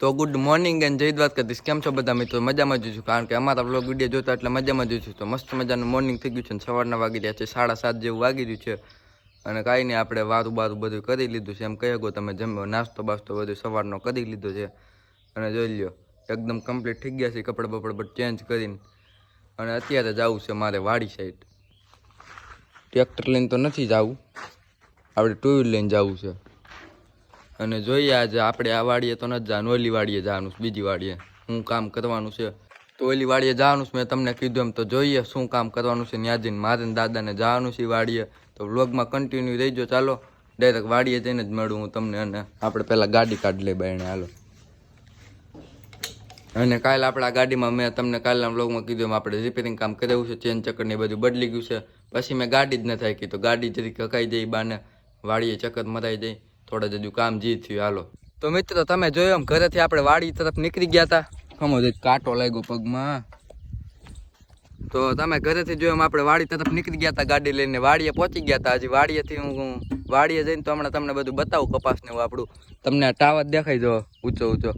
તો good morning and જય દ્વારકાધીશ. કેમ છો બધા મિત્રો? મજામાં જ છું, કારણ કે અમારા બ્લોગ વીડિયો જોતા એટલે મજામાં જોઈશું તો મસ્ત મજાનું મોર્નિંગ થઈ ગયું છે અને સવારના વાગી રહ્યા છે, સાડા સાત જેવું વાગી રહ્યું છે. અને કાંઈ નહીં, આપણે વારું બારું બધું કરી લીધું છે. એમ કહી શકો તમે જમ્યો નાસ્તો બાસ્તો બધું સવારનો કરી લીધો છે. અને જોઈ લ્યો, એકદમ કમ્પ્લીટ થઈ ગયા છે, કપડાં બપડા બધું ચેન્જ કરીને. અને અત્યારે જવું છે મારે વાડી સાઈડ ટ્રેક્ટર લઈને તો નથી જવું. આપણે ટુ વ્હીલ લઈને જવું છે. અને જોઈએ આજે આપણે આ વાડીએ તો નથી જવાનું, ઓલી વાડીએ જવાનું, બીજી વાડીએ શું કામ કરવાનું છે. તો ઓલી વાડીએ જવાનું છે, મેં તમને કીધું એમ, તો જોઈએ શું કામ કરવાનું છે. ત્યાં જઈને મારે દાદાને જવાનું છે વાડીએ. તો વ્લોગમાં કન્ટિન્યુ રહીજો ચાલો. ડાયરેક્ટ વાડીએ જઈને જ મળું હું તમને અને આપણે પહેલાં ગાડી કાઢી લઈ બાયણે હાલો. અને કાલે આપણા ગાડીમાં મેં તમને કાલના બ્લોગમાં કીધું એમ, આપણે રિપેરિંગ કામ કરાવ્યું છે ચેન ચક્કર ને બધું બદલી ગયું છે. પછી મેં ગાડી જ ન થાય તો ગાડી જરી કકાઈ જઈ બાને. વાડીએ ચક્કર મરાઈ જાય. થોડા જજુ કામ જી થયું, હાલો. તો મિત્રો, તમે જોયો એમ ઘરેથી આપણે વાડી તરફ નીકળી ગયા હતા ખમો જ કાંટો લાગ્યો પગમાં. તો તમે ઘરેથી જોયો એમ આપણે વાડી તરફ નીકળી ગયા હતા ગાડી લઈને. વાડીએ પહોંચી ગયા હતા હજી વાડીએથી હું વાડીએ જઈને તો હમણાં તમને બધું બતાવું કપાસને એવું આપણું. તમને આ ટાવર દેખાઈ જો, ઊંચો ઊંચો.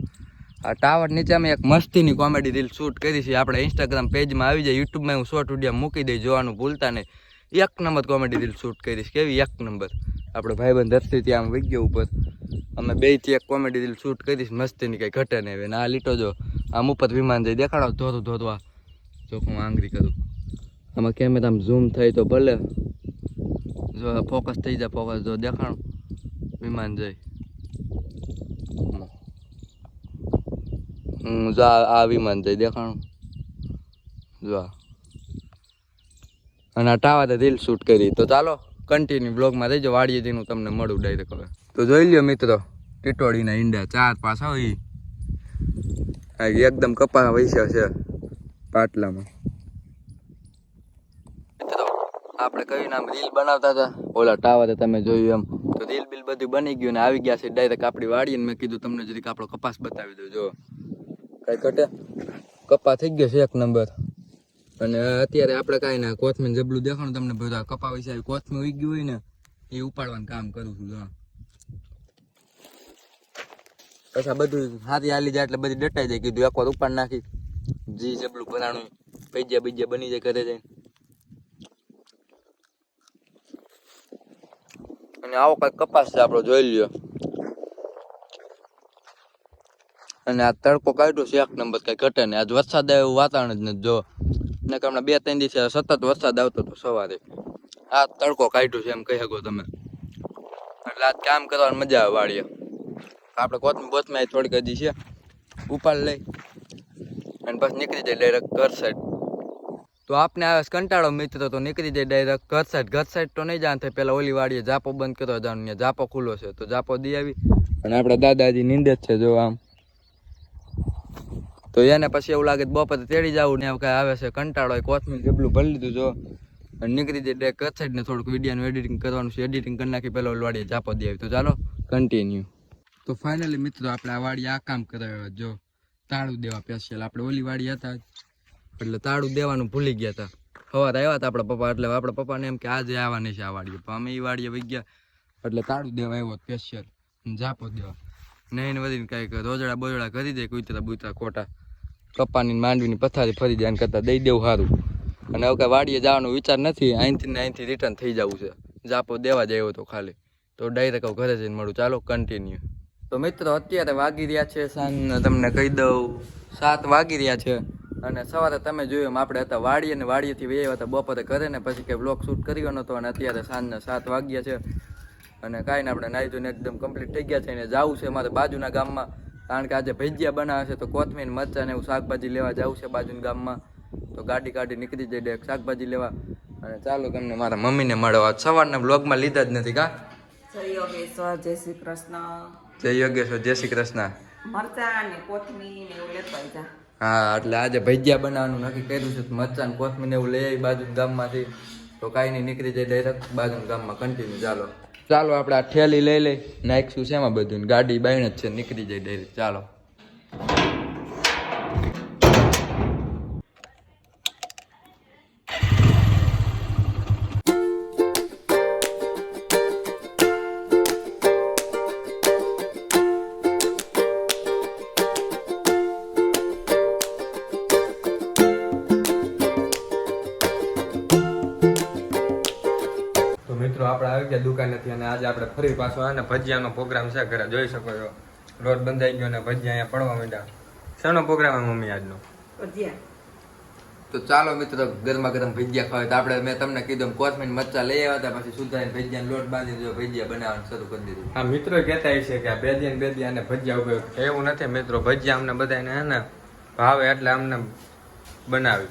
આ ટાવર નીચે અમે એક મસ્તીની કોમેડી રીલ શૂટ કરી છે. આપણે ઇન્સ્ટાગ્રામ પેજમાં આવી જાય. યુટ્યુબમાં હું શોર્ટ વીડિયો મૂકી દઈ, જોવાનું ભૂલતા નહીં. એક નંબર કોમેડી રીલ શૂટ કરીશ કેવી? એક નંબર. આપણે ભાઈબંધ ધરતી ત્યાં આમ વિગ્યો ઉપર. અમે બે એક કોમેડી રીલ શૂટ કરીશ મસ્તીની કંઈ ઘટે નહીં હવે. આ લીટો જો, આમ ઉપર વિમાન જઈ દેખાડો ધોતું ધોતવા જો હું આંગળી કરું. આમાં કેમેરામાં ઝૂમ થઈ તો ભલે. જો ફોકસ થઈ જાય ફોકસ જો દેખાણું વિમાન જઈ હમ જો આ વિમાન જઈ દેખાણું જો અને આ ટાવરે રીલ શૂટ કરી. તો ચાલો. કન્ટિન્યુ બ્લોગમાં રહેજો, વાડીએ જઈને હું તમને મળું ડાયરેક્ટ હવે. તો જોઈ લ્યો મિત્રો, ટીટોળીના ઈંડા, ચાર પાસ હોય. એકદમ કપા વૈસા છે, પાટલામાં. આપણે કયું નામ રીલ બનાવતા હતા? ઓલા ટાવરે તમે જોયું એમ. તો રીલ બિલ બધું બની ગયું ને આવી ગયા છે ડાયરેક્ટ આપણી વાડી મેં કીધું તમને જરીક આપણો કપાસ બતાવી દઉં, જો. કઈ ઘટે? કપા થઈ ગયો છે એક નંબર અને અત્યારે આપણે કાંઈ ના, કોથમીર જબલું દેખાણું તમને બધા કપા વિશે આવી કોથમીર ઉગી હોય ને, એ ઉપાડવાનું કામ કરું છું, જો. પછી બધું હાથી હાલી જાય એટલે બધી ડટાઈ જાય. કીધું એક વાર ઉપાડ નાખી. જી, જબલું ભરાણું. પૈજ્યા બીજ્યા બની જાય ઘરે જઈને. અને આવો કઈ કપાસ છે આપણો, જોઈ લ્યો. અને આ તડકો કાઢ્યો છે, એક નંબર, કઈ ઘટે ને આજ વરસાદ આવ્યો, વાતાવરણ જ નથી, જો. ને હમણાં બે, ત્રણ દિવસે સતત વરસાદ આવતો હતો સવારે આ તડકો કાઢ્યો છે એમ કહી શકો તમે. એટલે આજ કામ કરવાની મજા આવે વાડીએ. આપણે કોથમી બોથમાં થોડીક હજી છે. ઉપાડ લઈ અને પછી નીકળી જાય ડાયરેક્ટ ઘર સાઈડ તો આપને આવે કંટાળો મિત્ર તો નીકળી જાય ડાયરેક્ટ ઘર સાઈડ ઘર સાઈડ તો નહીં જાણ થાય. પેલા ઓલી વાડીએ જાપો બંધ કરતો જવાનું જાપો ખુલ્લો છે. તો જાપો દી આવી. અને આપણા દાદાજી નિંદે જ છે, જો આમ. તો એને પછી એવું લાગે બપોરે તેડી જવું ને કાંઈ આવે છે, કંટાળો હોય, કોથમીર જબલું ભરી લીધું જો. અને નીકળી જાય ઘર ને થોડુંક વિડીયોનું એડિટિંગ કરવાનું છે. એડિટિંગ કરી નાખી પહેલાં વાડીએ જાપો દે તો ચાલો કન્ટિન્યુ તો ફાઇનલી મિત્રો, આપણે આ વાડી આ કામ કરાવ્યા જો. તાળું દેવા પેશિયલ આપણે ઓલી વાડી હતા. એટલે તાળું દેવાનું ભૂલી ગયા હતા. સવારે આવ્યા હતા આપણા પપ્પા, એટલે આપણા પપ્પાને એમ કે આજે આવવાની છે આ વાડીએ. અમે એ વાડીએ વહી ગયા. એટલે તાળું દેવા આવ્યો સ્પેશિયલ જાપો દેવા. નહીં વધીને કાંઈક રોજડા બોજડા કરી દે, કુતરા બુતરા ખોટા. કપ્પાની ને માંડવીની પથારી ફરી જાય કરતાં દઈ દેવું સારું અને હવે કાંઈ વાડીએ જવાનો વિચાર નથી, અહીંથી ને અહીંથી રિટર્ન થઈ જવું છે. જાપો દેવા જ હતો ખાલી. તો ડાયરેક્ટ હવે ઘરે જઈને મળું. ચાલો કન્ટિન્યુ તો મિત્રો, અત્યારે વાગી રહ્યા છે સાંજને તમને કહી દઉં, સાત વાગી રહ્યા છે. અને સવારે તમે જોયું આપણે હતા વાડીએ ને વાડીએથી વહી હતા બપોરે ઘરે ને પછી કંઈ બ્લોક શૂટ કર્યો નહોતો અને અત્યારે સાંજના સાત વાગ્યા છે. અને કાંઈ ને આપણે નાહી ધોઈને એકદમ કમ્પ્લીટ થઈ ગયા છે. અને જવું છે મારે બાજુના ગામમાં. કારણ કે આજે ભજીયા બનાવે છે તો કોથમીર મરચાં ને એવું શાકભાજી લેવા જવું છે બાજુના ગામમાં. તો ગાડી કાઢી નીકળી જઈ એક શાકભાજી લેવા. અને ચાલો તમને મારા મમ્મીને મળવા. સવારના બ્લોગમાં લીધા જ નથી કા? જય યોગેશ્વર જય શ્રી કૃષ્ણ. જય યોગેશ્વર જય શ્રી કૃષ્ણ. મરચા ને કોથમીર ને એવું લેતા જા. હા એટલે આજે ભજીયા બનાવવાનું નક્કી કર્યું છે મરચાં ને કોથમીર એવું લઈ આવી બાજુ ગામમાંથી. તો કાંઈ નહીં નીકળી જાય ડાયરેક્ટ બાજુ ગામમાં કન્ટિન્યુ ચાલો. ચાલો આપણે આ ઠેલી લઈ લઈ. નાખીશું છે એમાં બધું ગાડી બાયણ જ છે, નીકળી જાય ડાયરેક્ટ ચાલો. thank you વાગ્યા દુકાનેથી અને આજે આપણે ફરી પાછો અને ભજીયાનો પ્રોગ્રામ છે ઘરે. જોઈ શકો છો. રોડ બંધાઈ ગયો અને ભજીયા અહીંયા પડવા માંડ્યા. શેનો પ્રોગ્રામ હે મમ્મી આજનો? ભજીયા. તો ચાલો મિત્રો ગરમા ગરમ ભજીયા ખાવા. તો આપણે મેં તમને કીધું કોથમીર મરચા લઈ આવ્યા હતા પછી સુધારીને ભજીયા લોટ બાંધી દીધો ભજીયા બનાવવાનું શરૂ કરી દીધું. હા મિત્રો કહેતા છે કે બે દિન બે દિન અને ભજીયા ઉભે એવું નથી મિત્રો. ભજીયા અમને બધાને હે ને ભાવે એટલે અમને બનાવી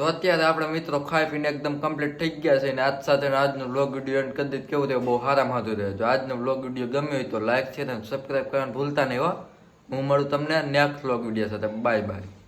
તો અત્યારે આપણે મિત્રો ખાઈ પીને એકદમ કમ્પ્લીટ થઈ ગયા છે અને આજ સાથે આજનો બ્લોગ વીડિયો એન્ડ કરી કેવું થયું બહુ સારું રહે. જો આજનો બ્લોગ વીડિયો ગમ્યો હોય તો લાઈક છે અને સબસ્ક્રાઈબ કરવાનું ભૂલતા નહીં હો. હું મળું તમને નેક્સ્ટ બ્લોગ વીડિયો સાથે. Bye bye